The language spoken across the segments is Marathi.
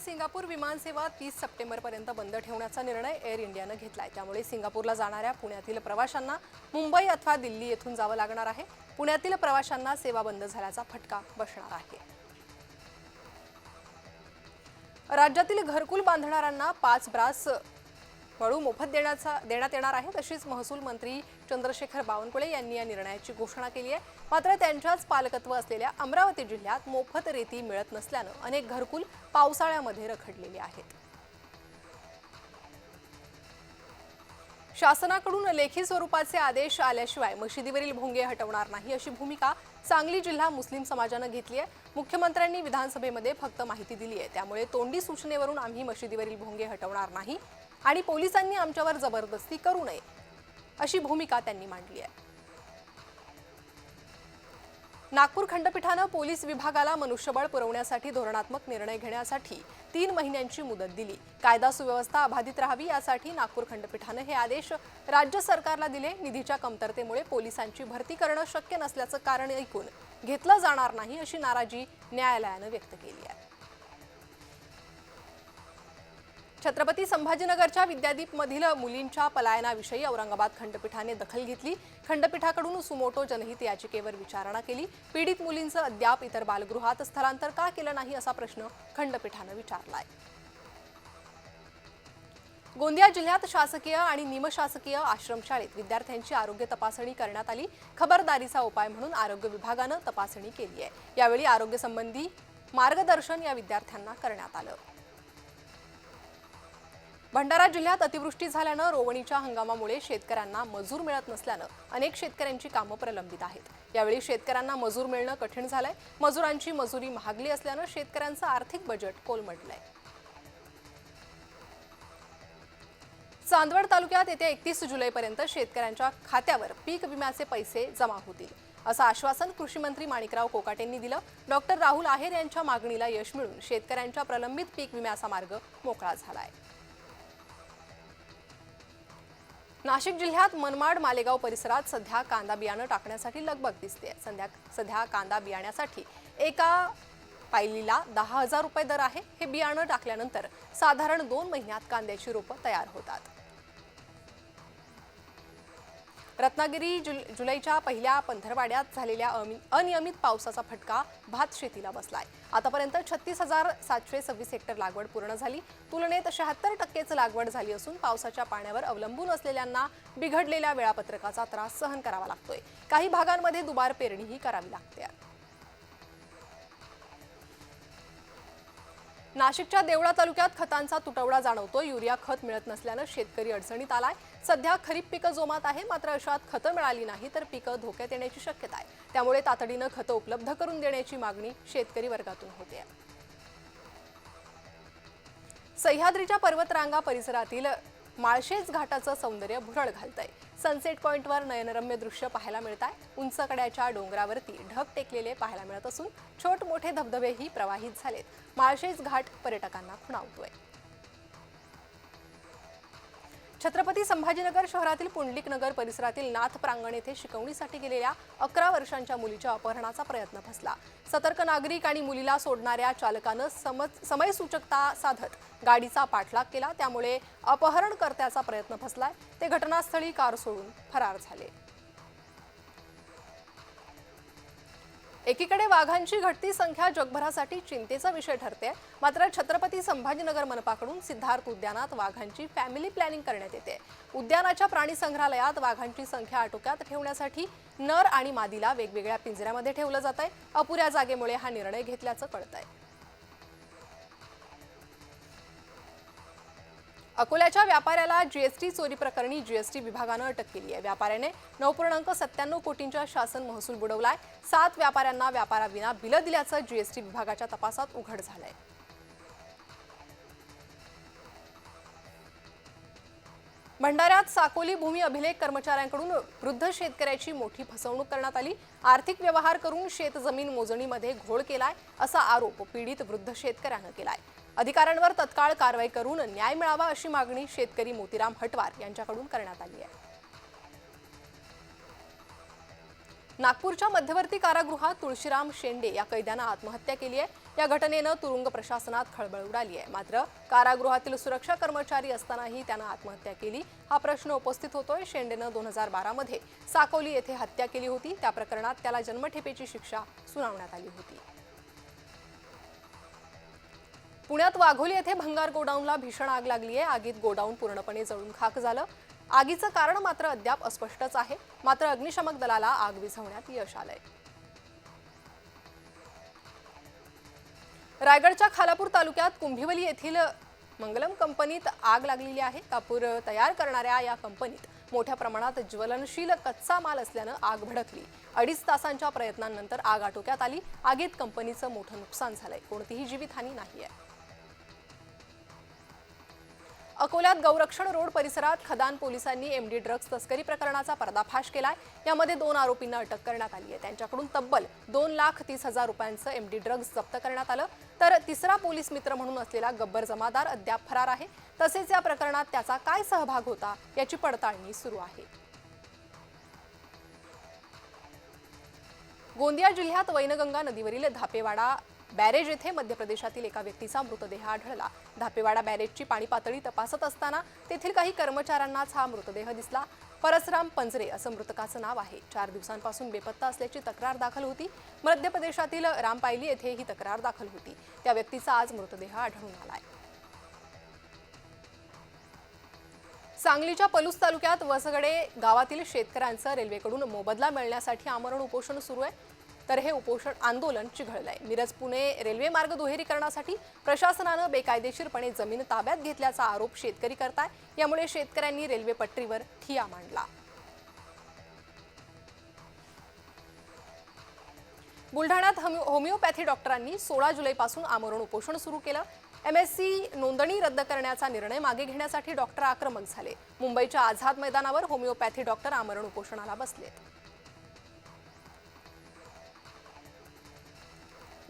पुणे सिंगापूर विमानसेवा तीस सप्टेंबरपर्यंत बंद ठेवण्याचा निर्णय एअर इंडियानं घेतलाय. त्यामुळे सिंगापूरला जाणाऱ्या पुण्यातील प्रवाशांना मुंबई अथवा दिल्ली येथून जावं लागणार आहे. पुण्यातील प्रवाशांना सेवा बंद झाल्याचा फटका बसणार आहे. राज्यातील घरकुल बांधणाऱ्यांना पाच ब्रास वाळू मोफत देण्याचा देण्यात येणार आहे. तशीच महसूल मंत्री चंद्रशेखर बावनकुळे यांनी या निर्णयाची घोषणा केली आहे. मात्र त्यांच्याच पालकत्व असलेल्या अमरावती जिल्ह्यात मोफत रेती मिळत नसल्यानं अनेक घरकुल पावसाळ्यामध्ये रखडलेली आहेत. शासनाकडून लेखी स्वरूपाचे आदेश आल्याशिवाय मशिदीवरील भोंगे हटवणार नाही अशी भूमिका सांगली जिल्हा मुस्लिम समाजानं घेतली आहे. मुख्यमंत्र्यांनी विधानसभेमध्ये फक्त माहिती दिली आहे. त्यामुळे तोंडी सूचनेवरून आम्ही मशिदीवरील भोंगे हटवणार नाही. आणि पोलिसांनी आमच्यावर जबरदस्ती करू नये अशी भूमिका त्यांनी मांडली आहे. नागपूर खंडपीठानं पोलीस विभागाला मनुष्यबळ पुरवण्यासाठी धोरणात्मक निर्णय घेण्यासाठी तीन महिन्यांची मुदत दिली. कायदा सुव्यवस्था अबाधित राहावी यासाठी नागपूर खंडपीठानं हे आदेश राज्य सरकारला दिले. निधीच्या कमतरतेमुळे पोलिसांची भरती करणं शक्य नसल्याचं कारण ऐकून घेतलं जाणार नाही अशी नाराजी न्यायालयानं व्यक्त केली आहे. छत्रपती संभाजीनगरच्या विद्यादीपमधील मुलींच्या पलायनाविषयी औरंगाबाद खंडपीठाने दखल घेतली. खंडपीठाकडून सुमोटो जनहित याचिकेवर विचारणा केली. पीडित मुलींचं अद्याप इतर बालगृहात स्थलांतर का केलं नाही असा प्रश्न खंडपीठानं विचारलाय. गोंदिया जिल्ह्यात शासकीय आणि निमशासकीय आश्रमशाळेत विद्यार्थ्यांची आरोग्य तपासणी करण्यात आली. खबरदारीचा उपाय म्हणून आरोग्य विभागानं तपासणी केली आहे यावेळी आरोग्यसंबंधी मार्गदर्शन या विद्यार्थ्यांना करण्यात आलं. भंडारा जिल्ह्यात अतिवृष्टी झाल्यानं रोवणीच्या हंगामामुळे शेतकऱ्यांना मजूर मिळत नसल्यानं अनेक शेतकऱ्यांची कामं प्रलंबित आहेत. यावेळी शेतकऱ्यांना मजूर मिळणं कठीण झालंय. मजुरांची मजुरी महागली असल्यानं शेतकऱ्यांचं आर्थिक बजेट कोलमडलंय. चांदवड तालुक्यात येत्या एकतीस जुलैपर्यंत शेतकऱ्यांच्या खात्यावर पीक विम्याचे पैसे जमा होतील असं आश्वासन कृषी मंत्री माणिकराव कोकाटेंनी दिलं. डॉक्टर राहुल आहेर यांच्या मागणीला यश मिळून शेतकऱ्यांच्या प्रलंबित पीक विम्याचा मार्ग मोकळा झालाय. नाशिक जिल्ह्यात मनमाड मालेगाव परिसरात सध्या कांदा बियाणं टाकण्यासाठी लगबग दिसते सध्या सध्या कांदा बियाण्यासाठी एका पायलीला दहा हजार रुपये दर आहे. हे बियाणं टाकल्यानंतर साधारण दोन महिन्यात कांद्याची रोपं तयार होतात. रत्नागिरी जुल जुलैच्या पहिल्या पंधरवाड्यात झालेल्या अनियमित पावसाचा फटका भात शेतीला बसलाय. आतापर्यंत छत्तीस हजार सातशे सव्वीस हेक्टर लागवड पूर्ण झाली. तुलनेत शहात्तर टक्केच लागवड झाली असून पावसाच्या पाण्यावर अवलंबून असलेल्यांना बिघडलेल्या वेळापत्रकाचा त्रास सहन करावा लागतोय. काही भागांमध्ये दुबार पेरणीही करावी लागते नाशिकच्या देवळा तालुक्यात खतांचा तुटवडा जाणवतो युरिया खत मिळत नसल्यानं शेतकरी अडचणीत आलाय. सध्या खरीप पिकं जोमात आहे मात्र अशात खतं मिळाली नाही तर पिकं धोक्यात येण्याची शक्यता आहे. त्यामुळे तातडीनं खतं उपलब्ध करून देण्याची मागणी शेतकरी वर्गातून होते. सह्याद्रीच्या पर्वतरांगा परिसरातील माळशेज घाटाचं सौंदर्य भुरळ घालतंय. सनसेट पॉइंटवर नयनरम्य दृश्य पाहायला मिळत आहे उंच कड्याच्या डोंगरावरती ढग टेकलेले पाहायला मिळत असून छोट मोठे धबधबेही प्रवाहित झालेत. माळशेज घाट पर्यटकांना खुणावतोय. छत्रपती संभाजीनगर शहरातील पुंडलिक नगर परिसरातील नाथ प्रांगण येथे शिकवणीसाठी गेलेल्या अकरा वर्षांच्या मुलीच्या अपहरणाचा प्रयत्न फसला. सतर्क नागरिक आणि मुलीला सोडणाऱ्या चालकानं समज समयसूचकता साधत गाडीचा पाठलाग केला. त्यामुळे अपहरणकर्त्याचा प्रयत्न फसलाय. ते घटनास्थळी कार सोडून फरार झाले. एकीकडे वाघांची घटती संख्या जगभरासाठी चिंतेचा विषय ठरते. मात्र छत्रपती संभाजीनगर मनपाकडून सिद्धार्थ उद्यानात वाघांची फॅमिली प्लॅनिंग करण्यात येते. उद्यानाच्या प्राणी संग्रहालयात वाघांची संख्या आटोक्यात ठेवण्यासाठी नर आणि मादीला वेगवेगळ्या पिंजऱ्यामध्ये ठेवलं जात आहे अपुऱ्या जागेमुळे हा निर्णय घेतल्याचं कळत आहे अकोल्याच्या व्यापाऱ्याला जीएसटी चोरी प्रकरणी जीएसटी विभागानं अटक केली आहे. व्यापाऱ्याने नऊ पूर्णांक सत्त्याण्णव कोटींच्या शासन महसूल बुडवलाय. सात व्यापाऱ्यांना व्यापाराविना बिलं दिल्याचं जीएसटी विभागाच्या तपासात उघड झालंय. भंडाऱ्यात साकोली भूमी अभिलेख कर्मचाऱ्यांकडून वृद्ध शेतकऱ्याची मोठी फसवणूक करण्यात आली. आर्थिक व्यवहार करून शेतजमीन मोजणीमध्ये घोळ केलाय असा आरोप पीडित वृद्ध शेतकऱ्यानं केलाय. अधिकाऱ्यांवर तत्काळ कारवाई करून न्याय मिळावा अशी मागणी शेतकरी मोतीराम हटवार यांच्याकडून करण्यात आली आहे. नागपूरच्या मध्यवर्ती कारागृहात तुळशीराम शेंडे या कैद्यानं आत्महत्या केली आहे. या घटनेनं तुरुंग प्रशासनात खळबळ उडाली आहे. मात्र कारागृहातील सुरक्षा कर्मचारी असतानाही त्यानं आत्महत्या केली. हा प्रश्न उपस्थित होतोय. शेंडेनं दोन हजार बारामध्ये साकोली येथे हत्या केली होती. त्या प्रकरणात त्याला जन्मठेपेची शिक्षा सुनावण्यात आली होती. पुण्यात वाघोली येथे भंगार गोडाऊनला भीषण आग लागली आहे. आगीत गोडाऊन पूर्णपणे जळून खाक झालं. आगीचं कारण मात्र अद्याप अस्पष्टच आहे. मात्र अग्निशमक दलाला आग विझवण्यात यश आलंय. रायगडच्या खालापूर तालुक्यात कुंभिवली येथील मंगलम कंपनीत आग लागलेली आहे. कापूर तयार करणाऱ्या या कंपनीत मोठ्या प्रमाणात ज्वलनशील कच्चा माल असल्यानं आग भडकली. अडीच तासांच्या प्रयत्नांनंतर आग आटोक्यात आली. आगीत कंपनीचं मोठं नुकसान झालंय. कोणतीही जीवितहानी नाही आहे अकोल्यात गौरक्षण रोड परिसरात खदान पोलिसांनी एमडी ड्रग्ज तस्करी प्रकरणाचा पर्दाफाश केलाय. यामध्ये दोन आरोपींना अटक करण्यात आली आहे. त्यांच्याकडून तब्बल दोन लाख तीस हजार रुपयांचं एमडी ड्रग्ज जप्त करण्यात आलं. तर तिसरा पोलीस मित्र म्हणून असलेला गब्बर जमादार अद्याप फरार आहे. तसेच या प्रकरणात त्याचा काय सहभाग होता याची पडताळणी सुरू आहे. गोंदिया जिल्ह्यात वैनगंगा नदीवरील धापेवाडा बॅरेज येथे मध्य प्रदेशातील एका व्यक्तीचा मृतदेह आढळला. धापेवाडा बॅरेजची पाणी पातळी तपासत असताना तेथील काही कर्मचाऱ्यांनाच हा मृतदेह दिसला. परसराम पंजरे असं मृतकाचं नाव आहे. चार दिवसांपासून बेपत्ता असल्याची तक्रार दाखल होती. मध्य प्रदेशातील रामपायली येथे ही तक्रार दाखल होती. त्या व्यक्तीचा आज मृतदेह आढळून आलाय. सांगलीच्या पलूस तालुक्यात वसगडे गावातील शेतकऱ्यांचं रेल्वेकडून मोबदला मिळण्यासाठी आमरण उपोषण सुरू आहे. तर हे उपोषण आंदोलन चिघळलंय. मिरज पुणे रेल्वे मार्ग दुहेरीकरणासाठी प्रशासनानं बेकायदेशीरपणे जमीन ताब्यात घेतल्याचा आरोप शेतकरी करताय. यामुळे शेतकऱ्यांनी रेल्वे पटरीवर ठिया मांडला. बुलढाण्यात होमिओपॅथी डॉक्टरांनी सोळा जुलैपासून आमरण उपोषण सुरू केलं. एम एस सी नोंदणी रद्द करण्याचा निर्णय मागे घेण्यासाठी डॉक्टर आक्रमक झाले. मुंबईच्या आझाद मैदानावर होमिओपॅथी डॉक्टर आमरण उपोषणाला बसलेत.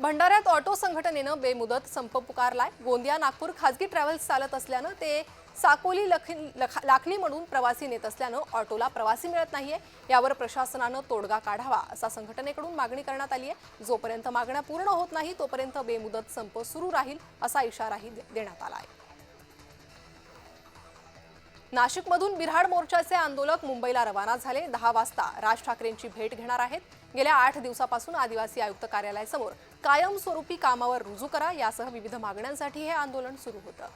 भंडाऱ्यात ऑटो संघटनेनं बेमुदत संप पुकारलाय. गोंदिया नागपूर खासगी ट्रॅव्हल्स चालत असल्यानं ते साकोली लखी लखा- लाखणी म्हणून प्रवासी नेत असल्यानं ऑटोला प्रवासी मिळत नाहीये. यावर प्रशासनानं तोडगा काढावा असा संघटनेकडून मागणी करण्यात आली आहे जोपर्यंत मागण्या पूर्ण होत नाही तोपर्यंत बेमुदत संप सुरू राहील असा इशाराही दे- देण्यात आला आहे नाशिकमधून बिराड मोर्चाचे आंदोलक मुंबईला रवाना झाले. दहा वाजता राज ठाकरेंची भेट घेणार आहेत. गेल्या आठ दिवसापासून आदिवासी आयुक्त कार्यालयासमोर कायमस्वरूपी कामावर रुजू करा यासह विविध मागण्यांसाठी हे आंदोलन सुरू होतं.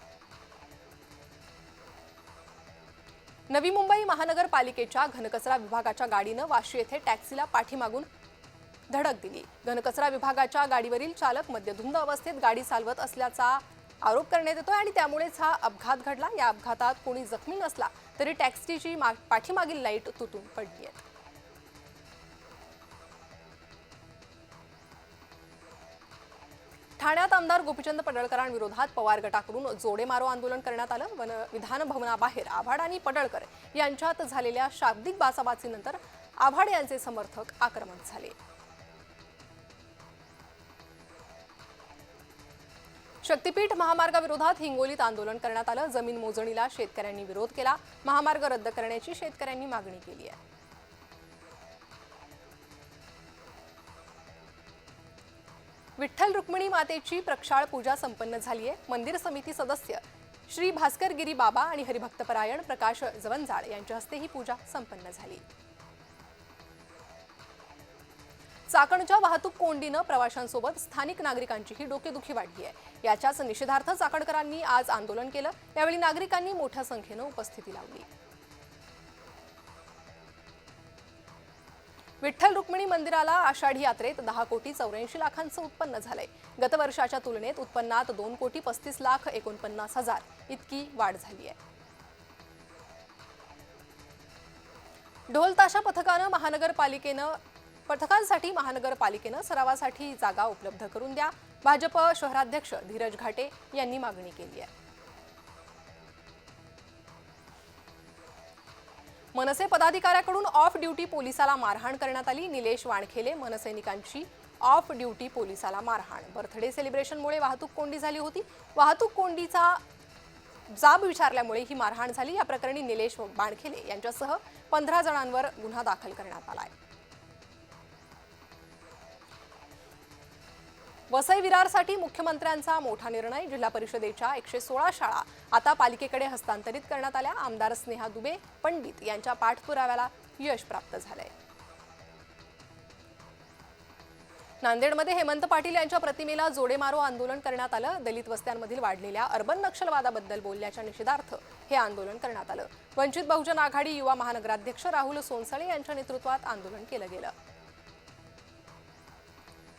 नवी मुंबई महानगरपालिकेच्या घनकचरा विभागाच्या गाडीनं वाशी येथे टॅक्सीला पाठीमागून धडक दिली. घनकचरा विभागाच्या गाडीवरील चालक मद्यधुंद अवस्थेत गाडी चालवत असल्याचा आरोप करण्यात येतोय आणि त्यामुळेच हा अपघात घडला. या अपघातात कोणी जखमी नसला तरी टॅक्सीची मा- पाठीमागील लाइट तुटून पडली आहे ठाण्यात आमदार गोपीचंद पडळकरांविरोधात पवार गटाकडून जोडे मारो आंदोलन करण्यात आलं. वन विधान भवनाबाहेर आव्हाड आणि पडळकर यांच्यात झालेल्या शाब्दिक बाचाबाचीनंतर आव्हाड यांचे समर्थक आक्रमक झाले. शक्तीपीठ महामार्गाविरोधात हिंगोलीत आंदोलन करण्यात आलं. जमीन मोजणीला शेतकऱ्यांनी विरोध केला. महामार्ग रद्द करण्याची शेतकऱ्यांनी मागणी केली आहे. विठ्ठल रुक्मिणी मातेची प्रक्षाळ पूजा संपन्न झाली आहे मंदिर समिती सदस्य श्री भास्कर गिरी बाबा आणि हरिभक्तपरायण प्रकाश जवंजाळ यांच्या हस्ते ही पूजा संपन्न झाली. चाकणच्या वाहतूक कोंडीनं प्रवाशांसोबत स्थानिक नागरिकांचीही डोकेदुखी वाढली आहे याच्याच निषेधार्थ चाकणकरांनी आज आंदोलन केलं. यावेळी नागरिकांनी मोठ्या संख्येनं उपस्थिती लावली. विठ्ठल रुक्मिणी मंदिराला आषाढी यात्रेत दहा कोटी चौऱ्याऐंशी लाखांचं उत्पन्न झालंय. गतवर्षाच्या तुलनेत उत्पन्नात दोन कोटी पस्तीस लाख एकोणपन्नास हजार इतकी वाढ झाली आहे. ढोलताशा पथकानं महानगरपालिकेनं पथकांसाठी महानगरपालिकेनं सरावासाठी जागा उपलब्ध करून द्या. भाजप शहराध्यक्ष धीरज घाटे यांनी मागणी केली आहे. मनसे पदाधिकाऱ्याकडून ऑफ ड्युटी पोलिसाला मारहाण करण्यात आली. निलेश वाणखेले मनसैनिकांची ऑफ ड्युटी पोलिसाला मारहाण. बर्थडे सेलिब्रेशनमुळे वाहतूक कोंडी झाली होती. वाहतूक कोंडीचा जाब विचारल्यामुळे ही मारहाण झाली. या प्रकरणी निलेश बाणखेले यांच्यासह पंधरा जणांवर गुन्हा दाखल करण्यात आला आहे. वसई विरारसाठी मुख्यमंत्र्यांचा मोठा निर्णय. जिल्हा परिषदेच्या एकशे सोळा शाळा आता पालिकेकडे हस्तांतरित करण्यात आल्या. आमदार स्नेहा दुबे पंडित यांच्या पाठपुराव्याला यश प्राप्त झालंय. नांदेडमध्ये हेमंत पाटील यांच्या प्रतिमेला जोडेमारो आंदोलन करण्यात आलं. दलित वस्त्यांमधील वाढलेल्या अर्बन नक्षलवादाबद्दल बोलल्याच्या निषेधार्थ हे आंदोलन करण्यात आलं. वंचित बहुजन आघाडी युवा महानगराध्यक्ष राहुल सोनसळे यांच्या नेतृत्वात आंदोलन केलं गेलं.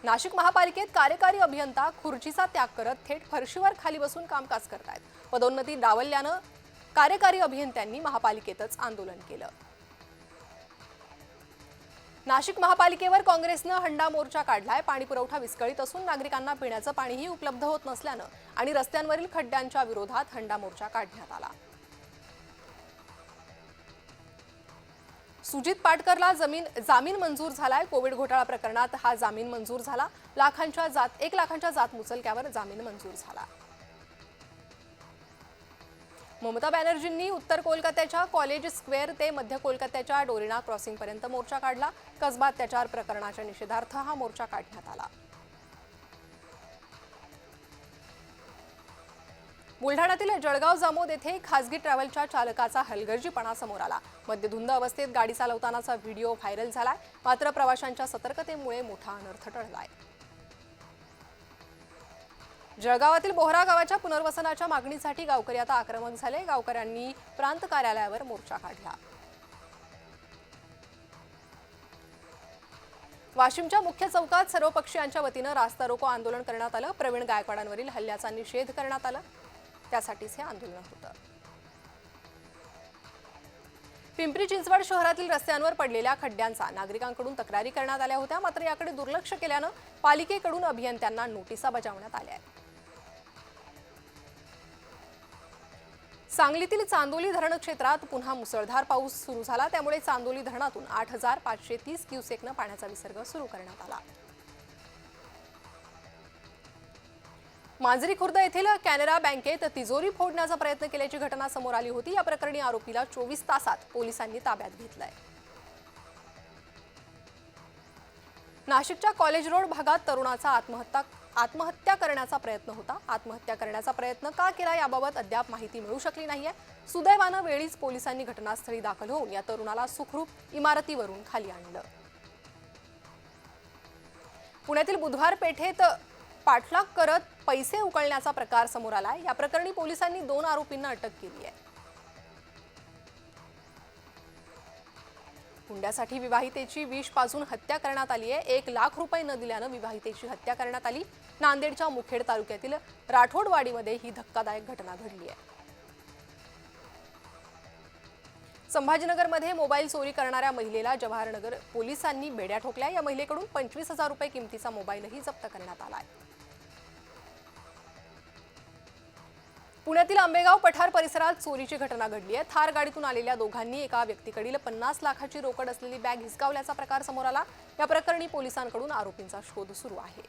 नाशिक महापालिकेत कार्यकारी अभियंता खुर्चीचा त्याग करत थेट फरशीवर खाली बसून कामकाज करतायत. पदोन्नती डावलल्यानं कार्यकारी अभियंत्यांनी महापालिकेतच आंदोलन केलं. नाशिक महापालिकेवर काँग्रेसनं हंडा मोर्चा काढलाय पाणी पुरवठा विस्कळीत असून नागरिकांना पिण्याचं पाणीही उपलब्ध होत नसल्यानं आणि रस्त्यांवरील खड्ड्यांच्या विरोधात हंडा मोर्चा काढण्यात आला. सुजित पाटकरला जमीन जामीन मंजूर झालाय. कोविड घोटाळा प्रकरणात हा जामीन मंजूर झाला. लाखांच्या जात एक लाखांच्या जात मुचलक्यावर जामीन मंजूर झाला. ममता बॅनर्जींनी उत्तर कोलकात्याच्या कॉलेज स्क्वेअर ते मध्य कोलकात्याच्या डोरिना क्रॉसिंगपर्यंत मोर्चा काढला. कसबा अत्याचार प्रकरणाच्या निषेधार्थ हा मोर्चा काढण्यात आला. बुलढाण्यातील जळगाव जामोद येथे खासगी ट्रॅव्हलच्या चालकाचा हलगर्जीपणा समोर आला. मद्यधुंद अवस्थेत गाडी चालवतानाचा व्हिडिओ व्हायरल झालाय. मात्र प्रवाशांच्या सतर्कतेमुळे मोठा अनर्थ टळलाय. जळगावातील बोहरा गावाच्या पुनर्वसनाच्या मागणीसाठी गावकरी आता आक्रमक झाले. गावकऱ्यांनी प्रांत कार्यालयावर मोर्चा काढला. वाशिमच्या मुख्य चौकात सर्व पक्षीयांच्या वतीनं रास्ता रोको आंदोलन करण्यात आलं. प्रवीण गायकवाडांवरील हल्ल्याचा निषेध करण्यात आला. त्यासाठीच हे आंदोलन होतं. पिंपरी चिंचवड शहरातील रस्त्यांवर पडलेल्या खड्ड्यांचा नागरिकांकडून तक्रारी करण्यात आल्या होत्या मात्र याकडे दुर्लक्ष केल्यानं पालिकेकडून अभियंत्यांना नोटिसा बजावण्यात आल्या आहेत. सांगलीतील चांदोली धरण क्षेत्रात पुन्हा मुसळधार पाऊस सुरू झाला त्यामुळे चांदोली धरणातून आठ हजार पाचशे तीस क्युसेकनं पाण्याचा विसर्ग सुरू करण्यात आला. मांजरी खुर्द येथील कॅनरा बँकेत तिजोरी फोडण्याचा प्रयत्न केल्याची घटना समोर आली होती. या प्रकरणी आरोपीला चोवीस तासात पोलिसांनी ताब्यात घेतलाय. नाशिकच्या कॉलेज रोड भागात तरुणाचा आत्महत्या आत्महत्या करण्याचा प्रयत्न होता. आत्महत्या करण्याचा प्रयत्न का केला याबाबत अद्याप माहिती मिळू शकली नाहीये. सुदैवानं वेळीच पोलिसांनी घटनास्थळी दाखल होऊन या तरुणाला सुखरूप इमारतीवरून खाली आणलं. पुण्यातील बुधवार पेठेत पाठलाग करत पैसे उकळण्याचा प्रकार समोर आलाय. या प्रकरणी पोलिसांनी दोन आरोपींना अटक केली आहे. हुंड्यासाठी विवाहितेची विष पाजून हत्या करण्यात आली आहे. एक लाख रुपये न दिल्यानं विवाहितेची हत्या करण्यात आली. नांदेडच्या मुखेड तालुक्यातील राठोडवाडीमध्ये ही धक्कादायक घटना घडली आहे. संभाजीनगरमध्ये मोबाईल चोरी करणाऱ्या महिलेला जवाहरनगर पोलिसांनी बेड्या ठोकल्या. या महिलेकडून पंचवीस हजार रुपये किमतीचा मोबाईलही जप्त करण्यात आला आहे. पुण्यातील आंबेगाव पठार परिसरात चोरीची घटना घडली आहे. थार गाडीतून आलेल्या दोघांनी एका व्यक्तीकडील पन्नास लाखाची रोकड असलेली बॅग हिसकावल्याचा प्रकार समोर आला. या प्रकरणी पोलिसांकडून आरोपींचा शोध सुरू आहे.